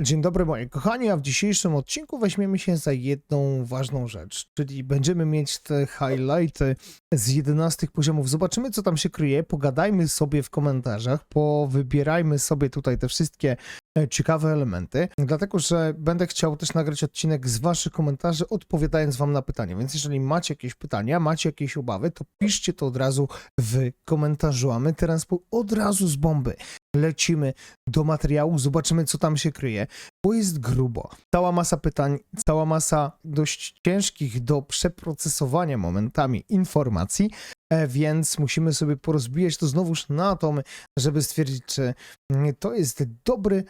Dzień dobry moi kochani, a w dzisiejszym odcinku weźmiemy się za jedną ważną rzecz, czyli będziemy mieć te highlighty z 11 poziomów. Zobaczymy co tam się kryje, pogadajmy sobie w komentarzach, powybierajmy sobie tutaj te wszystkie ciekawe elementy, dlatego że będę chciał też nagrać odcinek z waszych komentarzy, odpowiadając wam na pytania, więc jeżeli macie jakieś pytania, macie jakieś obawy, to piszcie to od razu w komentarzu, a my teraz od razu z bomby lecimy do materiału, zobaczymy co tam się kryje, bo jest grubo. Cała masa pytań, cała masa dość ciężkich do przeprocesowania momentami informacji, e, więc musimy sobie porozbijać to znowuż na atomy, żeby stwierdzić, czy to jest dobry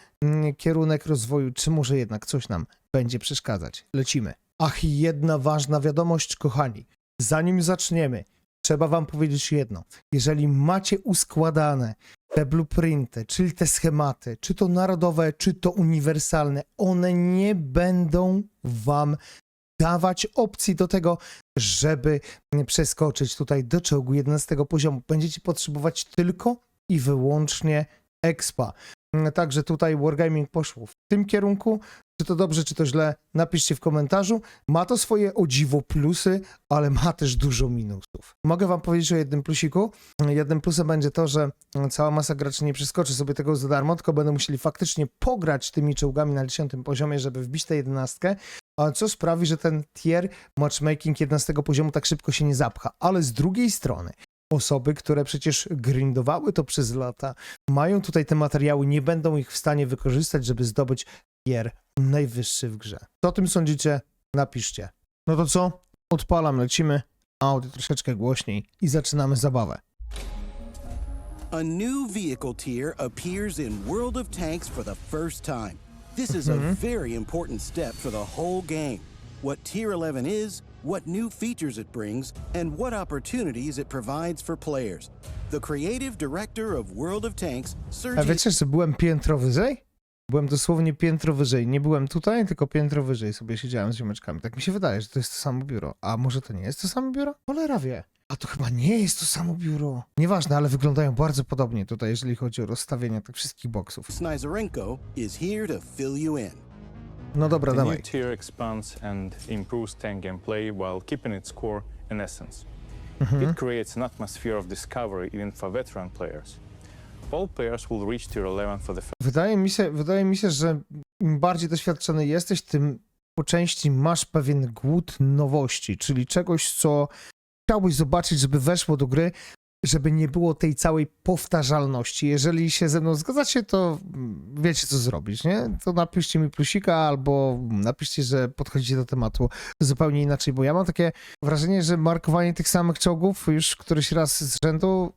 kierunek rozwoju, czy może jednak coś nam będzie przeszkadzać. Lecimy. Ach, i jedna ważna wiadomość, kochani. Zanim zaczniemy, trzeba wam powiedzieć jedno. Jeżeli macie uskładane te blueprinty, czyli te schematy, czy to narodowe, czy to uniwersalne, one nie będą wam dawać opcji do tego, żeby przeskoczyć tutaj do czołgu 11 poziomu. Będziecie potrzebować tylko i wyłącznie expa. Także tutaj Wargaming poszło w tym kierunku. Czy to dobrze, czy to źle, napiszcie w komentarzu. Ma to swoje o dziwo plusy, ale ma też dużo minusów. Mogę wam powiedzieć o jednym plusiku. Jednym plusem będzie to, że cała masa graczy nie przeskoczy sobie tego za darmo, tylko będą musieli faktycznie pograć tymi czołgami na 10 poziomie, żeby wbić tę jedenastkę, co sprawi, że ten tier matchmaking 11 poziomu tak szybko się nie zapcha. Ale z drugiej strony, osoby, które przecież grindowały to przez lata, mają tutaj te materiały, nie będą ich w stanie wykorzystać, żeby zdobyć tier najwyższy w grze. Co o tym sądzicie? Napiszcie. No to co? Odpalam, lecimy. Audio troszeczkę głośniej i zaczynamy zabawę. A new vehicle tier appears in World of Tanks for the first time. This is a very important step for the whole game. What Tier 11 is, what new features it brings, and what opportunities it provides for players. The creative director of World of Tanks, A wiecie, że byłem piętro wyżej? Byłem dosłownie piętro wyżej. Nie byłem tutaj, tylko piętro wyżej sobie siedziałem z ziomeczkami. Tak mi się wydaje, że to jest to samo biuro. A może to nie jest to samo biuro? Cholera wie. A to chyba nie jest to samo biuro. Nieważne, ale wyglądają bardzo podobnie tutaj, jeżeli chodzi o rozstawienie tych wszystkich boksów. Snizerenko is here to fill you in. No dobra, The dawaj. new tier expands and improves tank gameplay while keeping its core and essence. It creates an atmosphere of discovery even for veteran players. All players will reach tier 11 for the first Wydaje mi się, wydaje mi się, że im bardziej doświadczony jesteś, tym po części masz pewien głód nowości, czyli czegoś, co chciałbyś zobaczyć, żeby weszło do gry, żeby nie było tej całej powtarzalności. Jeżeli się ze mną zgadzacie, to mm, wiecie, co zrobić, nie? To napiszcie mi plusika albo napiszcie, że podchodzicie do tematu zupełnie inaczej, bo ja mam takie wrażenie, że markowanie tych samych czołgów już któryś raz z rzędu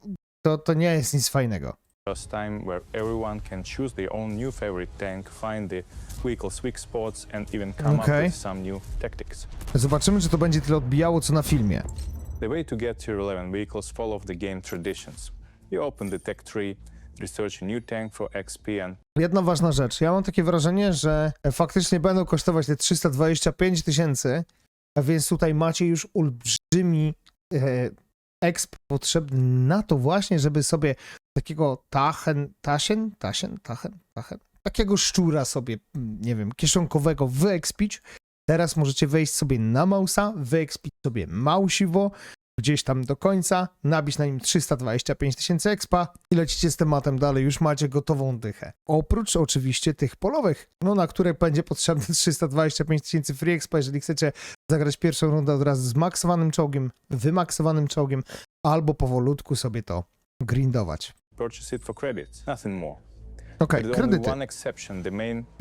to, to nie jest nic fajnego. time where everyone can choose their own new favorite tank, find the vehicle's weak spots, and even come Okay. up with some new tactics. Zobaczymy, czy to będzie tyle odbijało, co na filmie. The way to get tier 11 vehicles follow the game traditions. You open the tech tree, research a new tank for XP, and Jedna ważna rzecz. Ja mam takie wrażenie, że faktycznie będą kosztować te 325 tysięcy, a więc tutaj macie już olbrzymi e, exp potrzebny na to właśnie, żeby sobie takiego tachen, tasien, tasien, tachen, tachen, takiego szczura sobie, mm, nie wiem, kieszonkowego wyekspić. Teraz możecie wejść sobie na mausa, wyekspić sobie mausiwo, gdzieś tam do końca, nabić na nim 325 tysięcy expa i lecicie z tematem dalej, już macie gotową dychę. Oprócz oczywiście tych polowych, no na które będzie potrzebne 325 tysięcy free expa, jeżeli chcecie zagrać pierwszą rundę od razu z maksowanym czołgiem, wymaksowanym czołgiem, albo powolutku sobie to grindować. purchase it for credits, nothing more. Okej, only kredyty.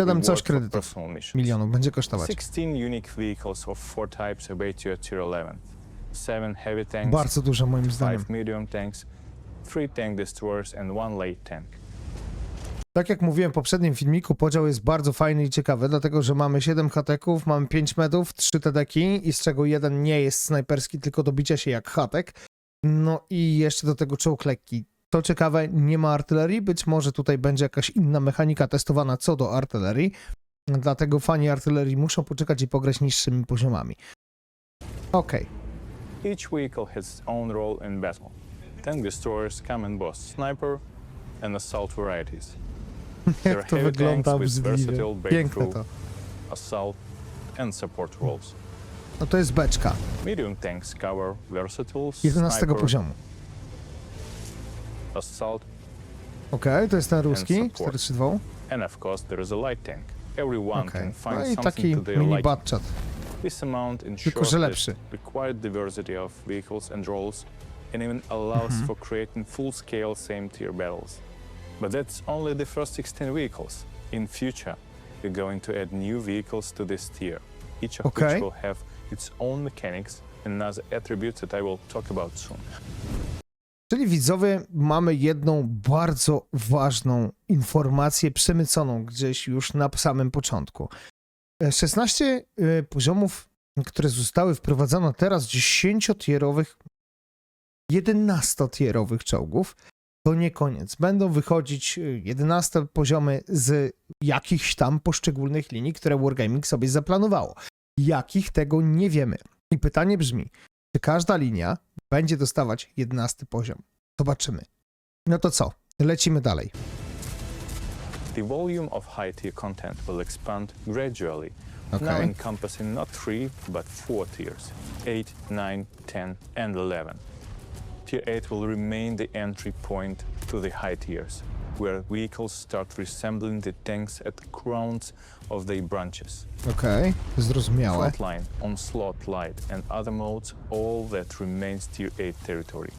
Siedem coś kredytów. Milionów będzie kosztować. 16 unique vehicles of four types await you at tier 11. Seven heavy tanks, Bardzo dużo moim zdaniem. five medium tanks, three tank destroyers, and one late tank. Tak jak mówiłem w poprzednim filmiku, podział jest bardzo fajny i ciekawy, dlatego że mamy 7 hateków, mamy 5 medów, 3 tedeki i z czego jeden nie jest snajperski, tylko do bicia się jak hatek. No i jeszcze do tego czołg lekki. To ciekawe, nie ma artylerii, być może tutaj będzie jakaś inna mechanika testowana co do artylerii, dlatego fani artylerii muszą poczekać i pograć niższymi poziomami. Okej, Each vehicle has its own role in battle. Tank destroyers come in both sniper and assault varieties. Jak to wygląda obrzydliwie. Piękne to. assault, and support roles. No to jest beczka. Medium tanks cover versatile, 11 sniper, poziomu. Assault, Okej, to jest ten ruski, support. 432. and of course there is a light tank. Everyone Okej. can find No i something taki to their mini liking. batchat. This amount Tylko, ensures że lepszy. required diversity of vehicles and roles and even allows Mhm. for creating full-scale same-tier battles. But that's only the first 16 vehicles. In future, we're going to add new vehicles to this tier, each of Okay. which will have its own mechanics and other attributes that I will talk about soon. Czyli widzowie, mamy jedną bardzo ważną informację przemyconą gdzieś już na samym początku. E, 16 e, poziomów, które zostały wprowadzone teraz, 10-tierowych, 11-tierowych czołgów, to nie koniec. Będą wychodzić e, 11 poziomy z jakichś tam poszczególnych linii, które Wargaming sobie zaplanowało. Jakich tego nie wiemy. I pytanie brzmi, czy każda linia będzie dostawać 11 poziom? Zobaczymy. No to co? Lecimy dalej. The volume of high-tier content will expand gradually, now Okay. encompassing not three, but four tiers, 8, 9, 10, and 11. Tier 8 will remain the entry point to the high tiers, where vehicles start resembling the tanks at the crowns of their branches. Okej, zrozumiałe. Frontline, onslaught, light, and other modes, all that remains Tier 8 territory.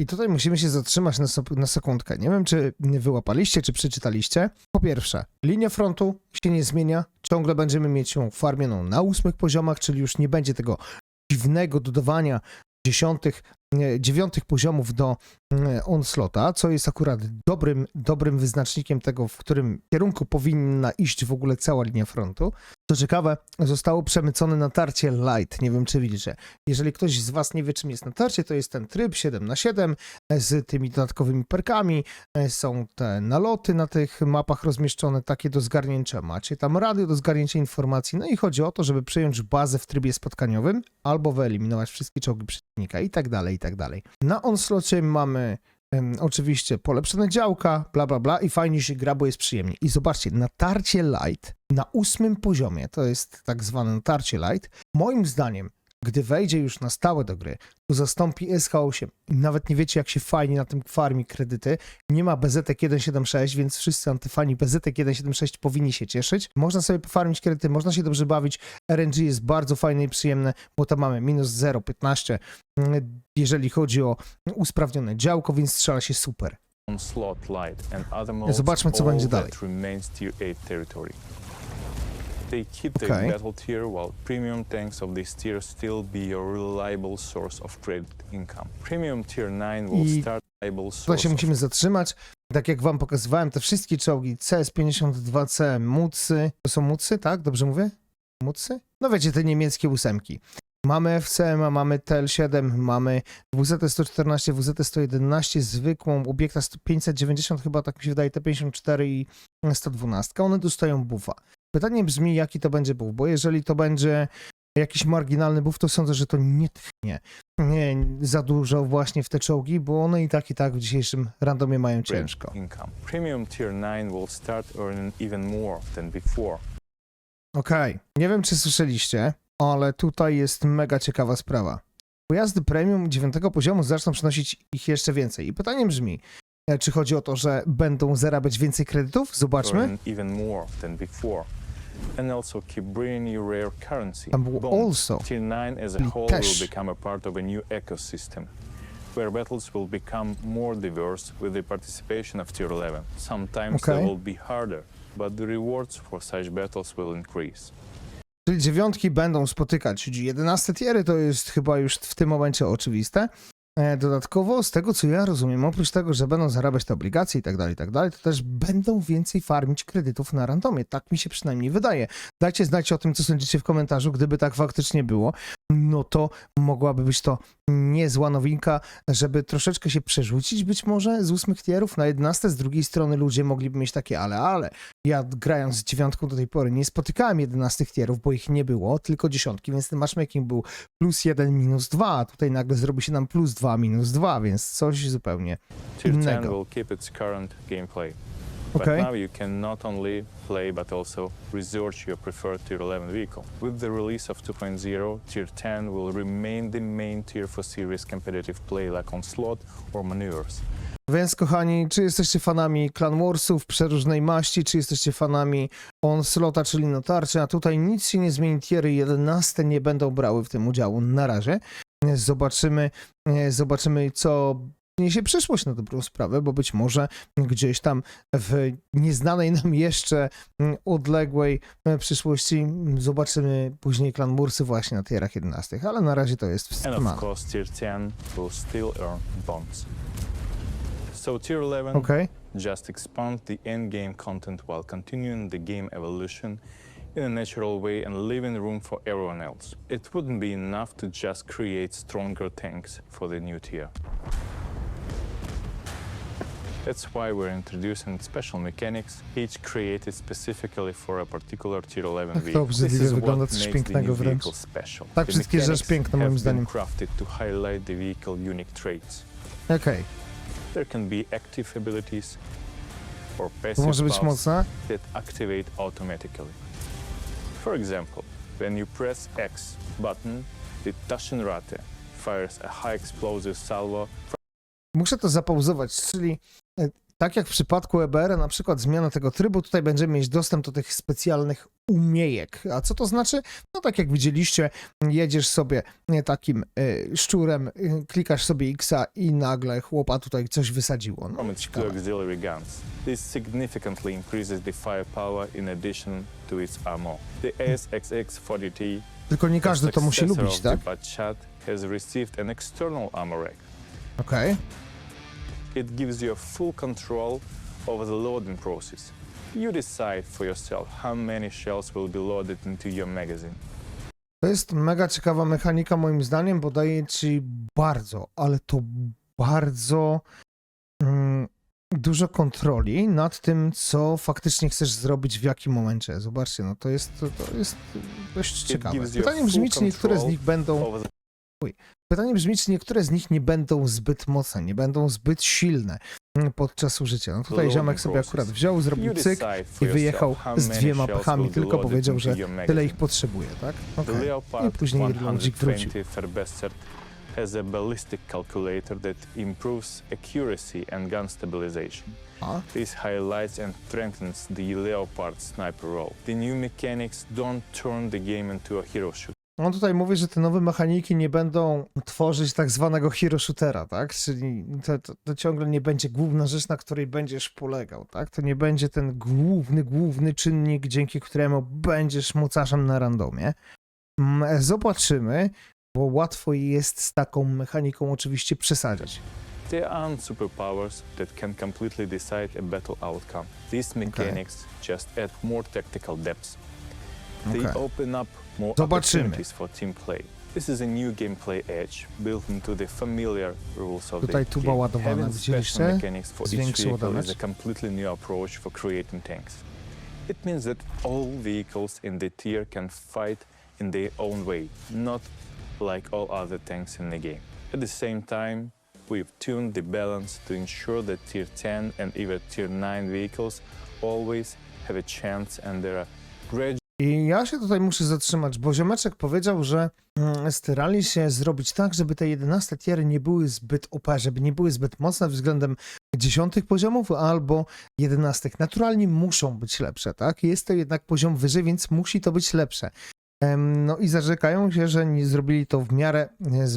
I tutaj musimy się zatrzymać na, sek- na sekundkę. Nie wiem, czy wyłapaliście, czy przeczytaliście. Po pierwsze, linia frontu się nie zmienia. Ciągle będziemy mieć ją farmioną na ósmych poziomach, czyli już nie będzie tego dziwnego dodawania dziesiątych, dziewiątych poziomów do mm, onslota, co jest akurat dobrym, dobrym wyznacznikiem tego, w którym kierunku powinna iść w ogóle cała linia frontu. Co ciekawe, zostało przemycone natarcie light. Nie wiem, czy widzicie. Jeżeli ktoś z Was nie wie, czym jest natarcie, to jest ten tryb 7 na 7 z tymi dodatkowymi perkami. E, Są te naloty na tych mapach rozmieszczone, takie do zgarnięcia. Macie tam radio do zgarnięcia informacji. No i chodzi o to, żeby przejąć bazę w trybie spotkaniowym albo wyeliminować wszystkie czołgi przeciwnika i tak dalej, i tak dalej. Na onslocie mamy em, oczywiście polepszone działka, bla, bla, bla i fajnie się gra, bo jest przyjemnie. I zobaczcie, natarcie light na ósmym poziomie, to jest tak zwane natarcie light, moim zdaniem, gdy wejdzie już na stałe do gry, to zastąpi SH8. I Nawet nie wiecie, jak się fajnie na tym farmi kredyty. Nie ma BZek 176, więc wszyscy antyfani BZek 176 powinni się cieszyć. Można sobie pofarmić kredyty, można się dobrze bawić. RNG jest bardzo fajne i przyjemne, bo tam mamy minus 0,15, mm, jeżeli chodzi o usprawnione działko, więc strzela się super. Zobaczmy, co będzie dalej. They keep the Okay. battle tier, while premium tanks of this tier still be a reliable source of income. Premium tier 9 will I start reliable Tutaj source się of musimy zatrzymać. Tak jak wam pokazywałem, te wszystkie czołgi CS-52C, Mucy, to są Mucy, tak? Dobrze mówię? Mucy? No wiecie, te niemieckie ósemki. Mamy FCM, mamy TL7, mamy WZT-114, WZT-111, zwykłą, obiekta 590 chyba, tak mi się wydaje, T-54 i 112. One dostają buffa. Pytanie brzmi, jaki to będzie buff, bo jeżeli to będzie jakiś marginalny buff, to sądzę, że to nie tchnie nie za dużo właśnie w te czołgi, bo one i tak i tak w dzisiejszym randomie mają ciężko. income. Premium tier 9 will start earning even more than before. Okej, nie wiem czy słyszeliście, ale tutaj jest mega ciekawa sprawa. Pojazdy premium 9 poziomu zaczną przynosić ich jeszcze więcej. I pytanie brzmi, e, czy chodzi o to, że będą zarabiać więcej kredytów? Zobaczmy. even more than before. And also keep bringing you rare currency. Tam było bonds. also. Tier 9 as a Czyli whole też. will become a part of a new ecosystem, where battles will become more diverse with the participation of Tier 11. Sometimes Okay. they will be harder, but the rewards for such battles will increase. Czyli dziewiątki będą spotykać 11 tiery, to jest chyba już w tym momencie oczywiste. E, Dodatkowo, z tego co ja rozumiem, oprócz tego, że będą zarabiać te obligacje i tak dalej, i tak dalej, to też będą więcej farmić kredytów na randomie. Tak mi się przynajmniej wydaje. Dajcie znać o tym, co sądzicie w komentarzu. Gdyby tak faktycznie było, no to mogłaby być to niezła nowinka, żeby troszeczkę się przerzucić być może z ósmych tierów na 11. Z drugiej strony ludzie mogliby mieć takie ale, ale. Ja grając z dziewiątką do tej pory nie spotykałem 11 tierów, bo ich nie było, tylko dziesiątki, więc ten matchmaking był plus 1, minus 2, a tutaj nagle zrobi się nam plus 2, minus 2, więc coś zupełnie Tier 10 Innego. Gameplay. But Okay. now you can not only play but also research your preferred Tier 11 vehicle. With the release of 2.0, Tier 10 will remain the main tier for serious competitive play like on slot or maneuvers. Więc kochani, czy jesteście fanami Clan Warsów przeróżnej maści, czy jesteście fanami Onslota, czyli natarcia, tutaj nic się nie zmieni, tiery 11 nie będą brały w tym udziału na razie. Zobaczymy, e, zobaczymy co niesie przyszłość na dobrą sprawę, bo być może gdzieś tam w nieznanej nam jeszcze mm, odległej e, przyszłości zobaczymy później Clan Warsy właśnie na tierach 11, ale na razie to jest wstrzymane. of course, Tier 10 will still earn bonds. So Tier 11 Okej. just expand the endgame content while continuing the game evolution in a natural way and leaving room for everyone else. It wouldn't be enough to just create stronger tanks for the new tier. That's why we're introducing special mechanics, each created specifically for a particular Tier 11 Tak to vehicle. This obrzydliwie wygląda, coś makes the pięknego new wręcz. vehicle special. Tak, The wszystkie mechanics moim have zdaniem. been crafted to highlight the vehicle unique traits. Okej. There can be active abilities or To passive może być buffs mocne. that activate automatically. For example, when you press X button, the Taschenrate fires a high explosive salvo Muszę to zapauzować, czyli tak jak w przypadku EBR, na przykład zmiana tego trybu, tutaj będziemy mieć dostęp do tych specjalnych umiejek. A co to znaczy? No tak jak widzieliście, jedziesz sobie nie, takim e, szczurem, e, klikasz sobie X-a i nagle chłopa tutaj coś wysadziło. No, ciekawe. auxiliary guns. This significantly increases the firepower in addition to its ammo. The ASXX-40T, Tylko nie każdy to musi successor lubić, of the tak? Has received an external ammo rack. Okej. It gives you full control over the loading process. You decide for yourself how many shells will be loaded into your magazine. To jest mega ciekawa mechanika moim zdaniem, bo daje ci bardzo, ale to bardzo mm, dużo kontroli nad tym, co faktycznie chcesz zrobić w jakim momencie. Zobaczcie, no to jest, to, jest dość ciekawe. Pytanie brzmi, czy niektóre z nich będą, pytanie brzmi, czy niektóre z nich nie będą zbyt mocne, nie będą zbyt silne mm, podczas użycia. No tutaj ziomek sobie akurat wziął, zrobił cyk i wyjechał z dwiema be tylko powiedział, że tyle ich potrzebuje, tak? Okej. I później Irlandzik wrócił. 120 Fairbassert has a ballistic calculator that improves accuracy and gun stabilization. A? This highlights and strengthens the Leopard sniper role. The new mechanics don't turn the game into a hero shooter. On tutaj mówi, że te nowe mechaniki nie będą tworzyć tak zwanego hero shootera, tak? Czyli to, to, to ciągle nie będzie główna rzecz, na której będziesz polegał, tak? To nie będzie ten główny, główny czynnik, dzięki któremu będziesz mocarzem na randomie. Mm, Zobaczymy, bo łatwo jest z taką mechaniką oczywiście przesadzić. There aren't superpowers that can completely decide a battle outcome. These mechanics just add more tactical depth. They Okej. open up more Zobaczymy. opportunities for team play. This is a new gameplay edge built into the familiar rules of Tutaj the tuba game. ładowana, Having widzieliście? special mechanics for each Zwiększyło vehicle is a completely new approach for creating tanks. It means that all vehicles in the tier can fight in their own way, not like all other tanks in the game. At the same time, we've tuned the balance to ensure that tier 10 and even tier 9 vehicles always have a chance and there are gradual I ja się tutaj muszę zatrzymać, bo ziomeczek powiedział, że mm, starali się zrobić tak, żeby te 11 tiery nie były zbyt OP, żeby nie były zbyt mocne względem dziesiątych poziomów albo jedenastek. Naturalnie muszą być lepsze, tak? Jest to jednak poziom wyżej, więc musi to być lepsze. No i zarzekają się, że nie zrobili to w miarę,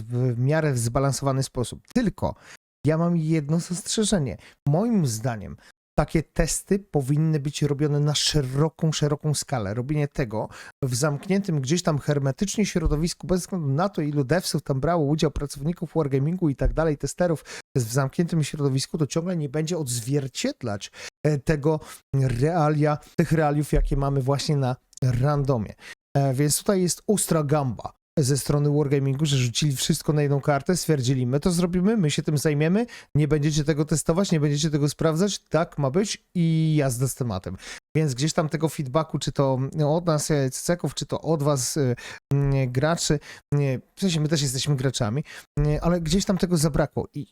w miarę zbalansowany sposób. Tylko ja mam jedno zastrzeżenie. Moim zdaniem takie testy powinny być robione na szeroką, szeroką skalę. Robienie tego w zamkniętym gdzieś tam hermetycznie środowisku, bez względu na to, ilu devsów tam brało udział, pracowników Wargamingu i tak dalej, testerów w zamkniętym środowisku, to ciągle nie będzie odzwierciedlać e, tego realia, tych realiów, jakie mamy właśnie na randomie. E, Więc tutaj jest ostra gamba ze strony Wargamingu, że rzucili wszystko na jedną kartę, stwierdzili, my to zrobimy, my się tym zajmiemy, nie będziecie tego testować, nie będziecie tego sprawdzać, tak ma być i jazda z tematem. Więc gdzieś tam tego feedbacku, czy to od nas, e, ceków, czy to od was, e, m, graczy, nie, w sensie my też jesteśmy graczami, nie, ale gdzieś tam tego zabrakło i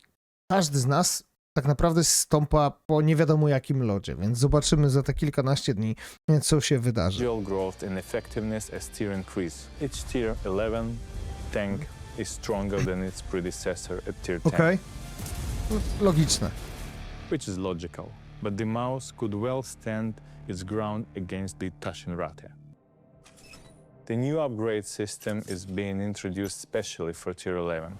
każdy z nas tak naprawdę stąpa po nie wiadomo jakim lodzie, więc zobaczymy za te kilkanaście dni, co się wydarzy. growth and effectiveness as tier increase. Each tier 11 tank is stronger than its predecessor at tier 10, Okej? Logiczne. which is logical. But the mouse could well stand its ground against the Tashinrate. The new upgrade system is being introduced specially for tier 11,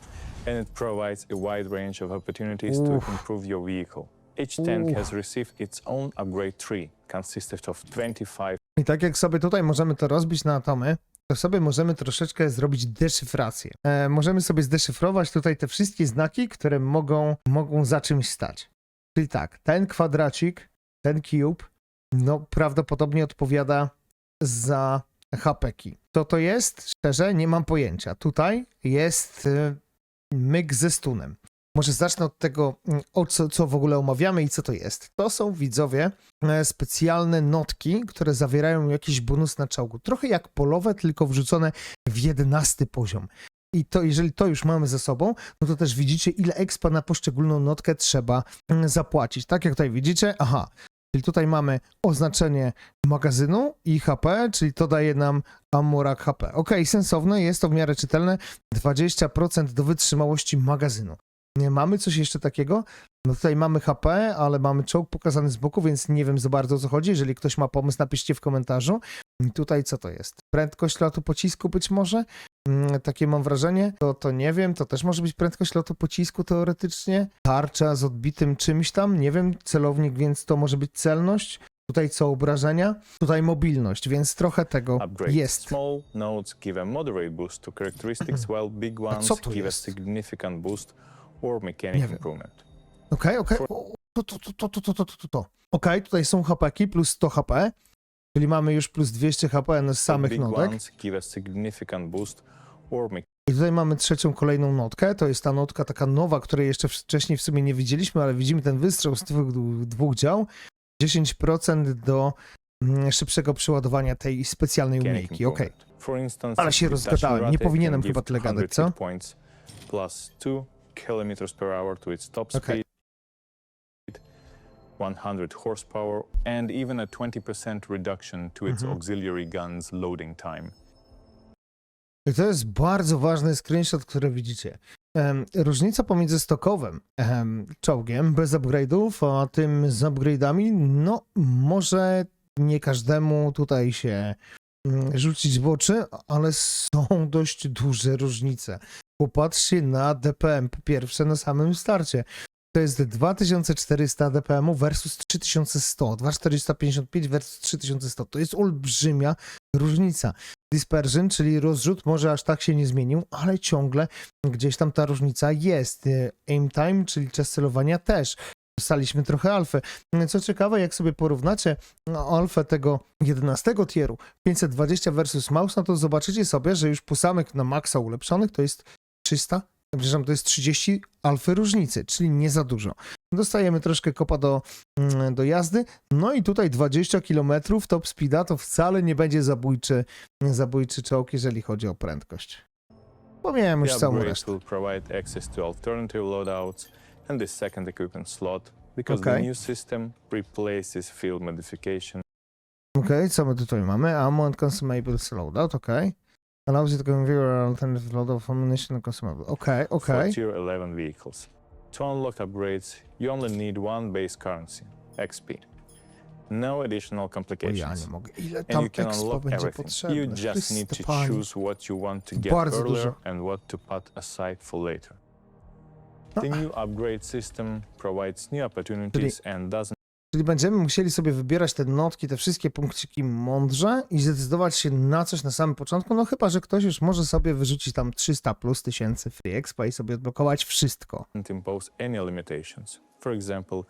and it provides a wide range of opportunities to improve your vehicle. Each tank has received its own upgrade tree, consisted of 25 I tak jak sobie tutaj możemy to rozbić na atomy, to sobie możemy troszeczkę zrobić deszyfrację. E, możemy sobie zdeszyfrować tutaj te wszystkie znaki, które mogą, mogą za czymś stać. Czyli tak, ten kwadracik, ten cube, no prawdopodobnie odpowiada za hapeki. Co to jest? Szczerze, nie mam pojęcia. Tutaj jest e, myk ze stunem. Może zacznę od tego, mm, o co, co w ogóle omawiamy i co to jest. To są widzowie e, specjalne notki, które zawierają jakiś bonus na czołgu. Trochę jak polowe, tylko wrzucone w jedenasty poziom. I to, jeżeli to już mamy ze sobą, no to też widzicie, ile expa na poszczególną notkę trzeba mm, zapłacić. Tak jak tutaj widzicie, aha, czyli tutaj mamy oznaczenie magazynu i HP, czyli to daje nam Amorak HP. Ok, sensowne, jest to w miarę czytelne, 20% do wytrzymałości magazynu. Nie mamy coś jeszcze takiego? No tutaj mamy HP, ale mamy czołg pokazany z boku, więc nie wiem za bardzo o co chodzi. Jeżeli ktoś ma pomysł, napiszcie w komentarzu. I Tutaj co to jest? Prędkość lotu pocisku być może? Mm, takie mam wrażenie, to, to nie wiem, to też może być prędkość lotu pocisku teoretycznie, tarcza z odbitym czymś tam, nie wiem, celownik, więc to może być celność. Tutaj co obrażenia, tutaj mobilność, więc trochę tego Upgrade. jest. Small nodes give a moderate boost to characteristics, mhm. while big ones co give jest? a significant boost or mechanic Nie improvement. Okej, okej. o, To, to, to, to, to, to, to, to. Okej, tutaj są HP, plus 100 HP czyli mamy już plus 200 HP z samych mechanic I tutaj mamy trzecią kolejną notkę. To jest ta notka taka nowa, której jeszcze wcześniej w sumie nie widzieliśmy, ale widzimy ten wystrzał z tych dwóch- dwóch dział. 10% do mm, szybszego przeładowania tej specjalnej umiejki. Okej. instance, Ale się rozgadałem, nie powinienem chyba tyle gadać, 100 co? plus 2 kilometers per hour to its top Okej. speed, 100 horsepower, and even a 20% reduction to its Mhm. auxiliary guns loading time. I to jest bardzo ważny screenshot, który widzicie. Em, różnica pomiędzy stokowym em, czołgiem bez upgrade'ów, a tym z upgrade'ami, no może nie każdemu tutaj się mm, rzucić w oczy, ale są dość duże różnice. Popatrzcie na DPM, po pierwsze na samym starcie. To jest 2400 DPM versus 3100, 2455 versus 3100. To jest olbrzymia różnica. Dispersion, czyli rozrzut, może aż tak się nie zmienił, ale ciągle gdzieś tam ta różnica jest. Aim time, czyli czas celowania też. Dostaliśmy trochę alfę. Co ciekawe, jak sobie porównacie no, alfę tego 11 tieru 520 versus mouse, no to zobaczycie sobie, że już po samych na maksa ulepszonych to jest 300, przepraszam, to jest 30 alfy różnicy, czyli nie za dużo. Dostajemy troszkę kopa do, mm, do jazdy, no i tutaj 20 km top speeda to wcale nie będzie zabójczy, zabójczy czołg, jeżeli chodzi o prędkość. Pomijałem The już całą resztę. provide access to alternative loadouts and the second equipment slot because Okay. the new system replaces field modification Okej, co my tutaj mamy? Ammo and consumables loadout, okej. Allows you to configure alternative load of ammunition and consumables. okay. for okej. tier 11 vehicles. To unlock upgrades, you only need one base currency, XP. No additional complications. mogę. Ile And tam you can expo unlock będzie everything. potrzebne? You just need Chryste to Panie. choose what you want to get Bardzo earlier dużo. and what to put aside for later. The new upgrade system provides new opportunities and doesn't Czyli będziemy musieli sobie wybierać te notki, te wszystkie punkciki mądrze i zdecydować się na coś na samym początku, no chyba, że ktoś już może sobie wyrzucić tam 300 plus tysięcy free expa i sobie odblokować wszystko. impose any limitations. For example,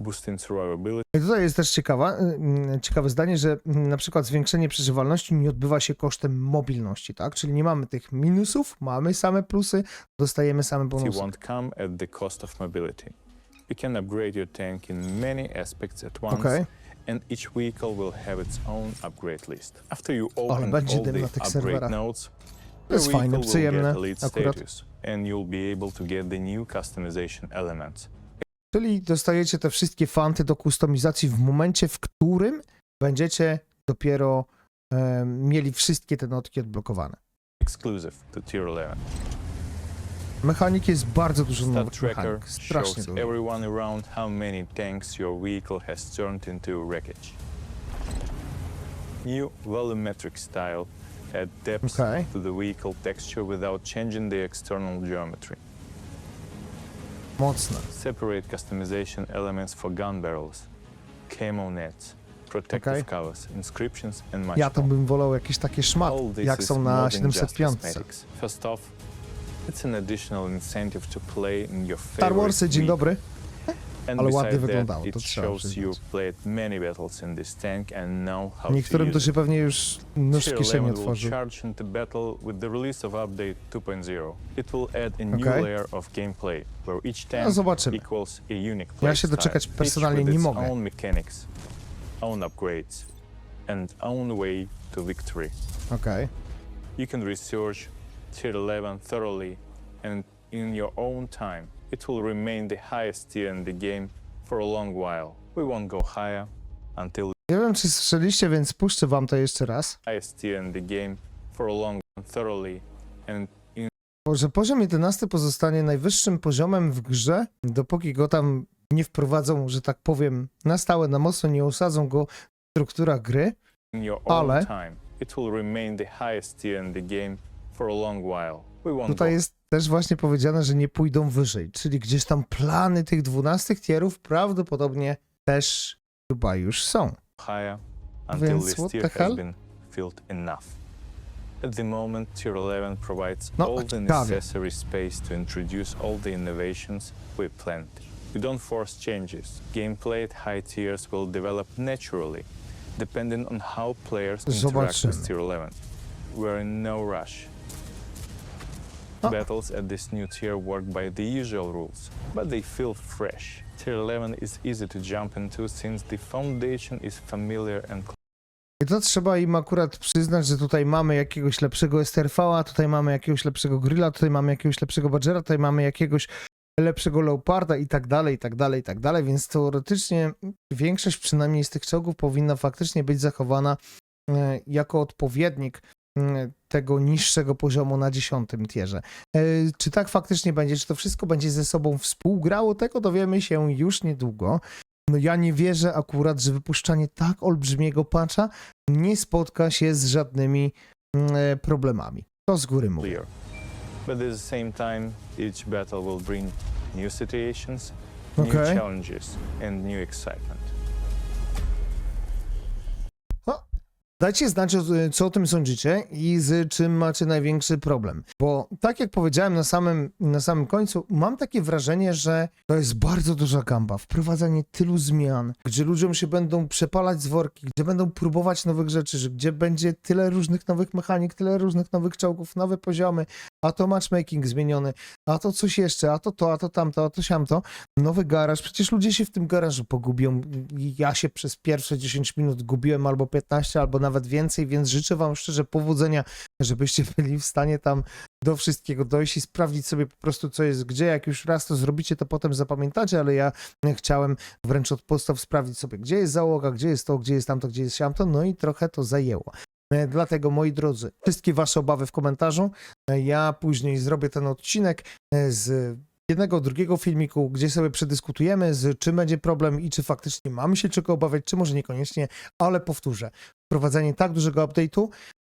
boosting survivability I tutaj jest też ciekawa, mm, ciekawe zdanie, że mm, na przykład zwiększenie przeżywalności nie odbywa się kosztem mobilności, tak? Czyli nie mamy tych minusów, mamy same plusy, dostajemy same bonusy. won't come at the cost of mobility. You can upgrade your tank in many aspects at once, Okej. and each vehicle will have its own upgrade list. After you open będzie all dym the na tych upgrade serwerach. nodes, To jest your fajne, vehicle will przyjemne get elite akurat. status, and you'll be able to get the new customization elements. Czyli dostajecie te wszystkie fanty do kustomizacji w momencie, w którym będziecie dopiero e, mieli wszystkie te notki odblokowane. exclusive to Tier 11. Mechanik jest bardzo dużo Stat nowych tracker mechanik, strasznie shows dużo. everyone around how many tanks your vehicle has turned into wreckage. New volumetric style add depth Okay. to the vehicle texture without changing the external geometry. Mocne. Separate customization elements for gun barrels, camo nets, protective Okay. covers, inscriptions and much Ja to more. bym wolał jakieś takie All this jak is są na than just 705. cosmetics. First off, Star Warsy, dzień dobry. Ale ładnie wyglądało, to trzeba Niektórym to się pewnie już nóż w kieszeni 11 will otworzył. charge into battle with the release of update 2.0. It will add a new Okay. No zobaczymy. Ja się doczekać personalnie nie mogę. Okej. You can research Tier 11 thoroughly and in your own time. It will remain the highest tier in the game for a long while. We won't go higher until Nie wiem, czy słyszeliście, więc puszczę wam to jeszcze raz. highest tier in the game for a long thoroughly and in Że poziom 11 pozostanie najwyższym poziomem w grze, dopóki go tam nie wprowadzą, że tak powiem, na stałe, na mocno nie osadzą go w strukturach gry. your own Ale- time. It will remain the highest tier in the game Tutaj jest też właśnie powiedziane, że nie pójdą wyżej, czyli gdzieś tam plany tych 12 tierów prawdopodobnie też chyba już są. Więc what tier the has hell? been filled enough. At the moment, Tier 11 provides No, all the necessary space to introduce all the innovations we planned. We don't force changes. Gameplay at high tiers will develop naturally, depending on how players interact Zobaczymy. with Tier 11. We're in no rush. No. Battles at this new tier work by the usual rules, but they feel fresh. Tier 11 is easy to jump into since the foundation is familiar and I to trzeba im akurat przyznać, że tutaj mamy jakiegoś lepszego STRV-a, tutaj mamy jakiegoś lepszego Grilla, tutaj mamy jakiegoś lepszego Badgera, tutaj mamy jakiegoś lepszego Leoparda i tak dalej, i tak dalej, i tak dalej, więc teoretycznie większość przynajmniej z tych czołgów powinna faktycznie być zachowana e, jako odpowiednik tego niższego poziomu na dziesiątym tierze. E, Czy tak faktycznie będzie, czy to wszystko będzie ze sobą współgrało, tego dowiemy się już niedługo. No ja nie wierzę akurat, że wypuszczanie tak olbrzymiego patcha nie spotka się z żadnymi mm, e, problemami. To z góry mówię. But at the same time, each battle will bring new situations, Okay. new challenges, and new excitement. Dajcie znać, co o tym sądzicie i z czym macie największy problem. Bo tak jak powiedziałem na samym, na samym końcu, mam takie wrażenie, że to jest bardzo duża gamba. Wprowadzanie tylu zmian, gdzie ludziom się będą przepalać z worki, gdzie będą próbować nowych rzeczy, gdzie będzie tyle różnych nowych mechanik, tyle różnych nowych czołgów, nowe poziomy, a to matchmaking zmieniony, a to coś jeszcze, a to to, a to tamto, a to siamto. Nowy garaż, przecież ludzie się w tym garażu pogubią. Ja się przez pierwsze 10 minut gubiłem, albo 15, albo nawet więcej, więc życzę Wam szczerze powodzenia, żebyście byli w stanie tam do wszystkiego dojść i sprawdzić sobie po prostu, co jest gdzie. Jak już raz to zrobicie, to potem zapamiętacie, ale ja chciałem wręcz od podstaw sprawdzić sobie, gdzie jest załoga, gdzie jest to, gdzie jest tamto, gdzie jest siamto, no i trochę to zajęło. E, Dlatego, moi drodzy, wszystkie Wasze obawy w komentarzu. E, Ja później zrobię ten odcinek e, z jednego, drugiego filmiku, gdzie sobie przedyskutujemy, z czym będzie problem i czy faktycznie mamy się czego obawiać, czy może niekoniecznie, ale powtórzę, wprowadzenie tak dużego update'u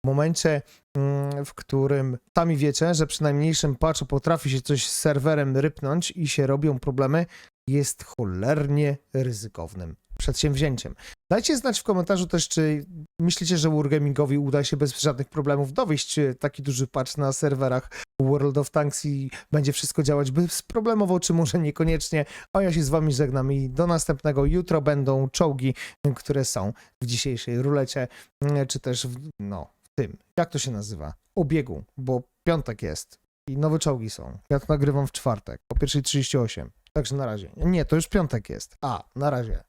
w momencie, mm, w którym sami wiecie, że przy najmniejszym patchu potrafi się coś z serwerem rypnąć i się robią problemy, jest cholernie ryzykownym przedsięwzięciem. Dajcie znać w komentarzu też, czy myślicie, że Wargamingowi uda się bez żadnych problemów dowieść e, taki duży patch na serwerach World of Tanks i będzie wszystko działać bezproblemowo, czy może niekoniecznie. A ja się z wami żegnam i do następnego. Jutro będą czołgi, które są w dzisiejszej rulecie, mm, czy też w, no, w tym, jak to się nazywa? Obiegu, bo piątek jest i nowe czołgi są. Ja to nagrywam w czwartek, o 1.38. Także na razie. Nie, to już piątek jest. A, na razie.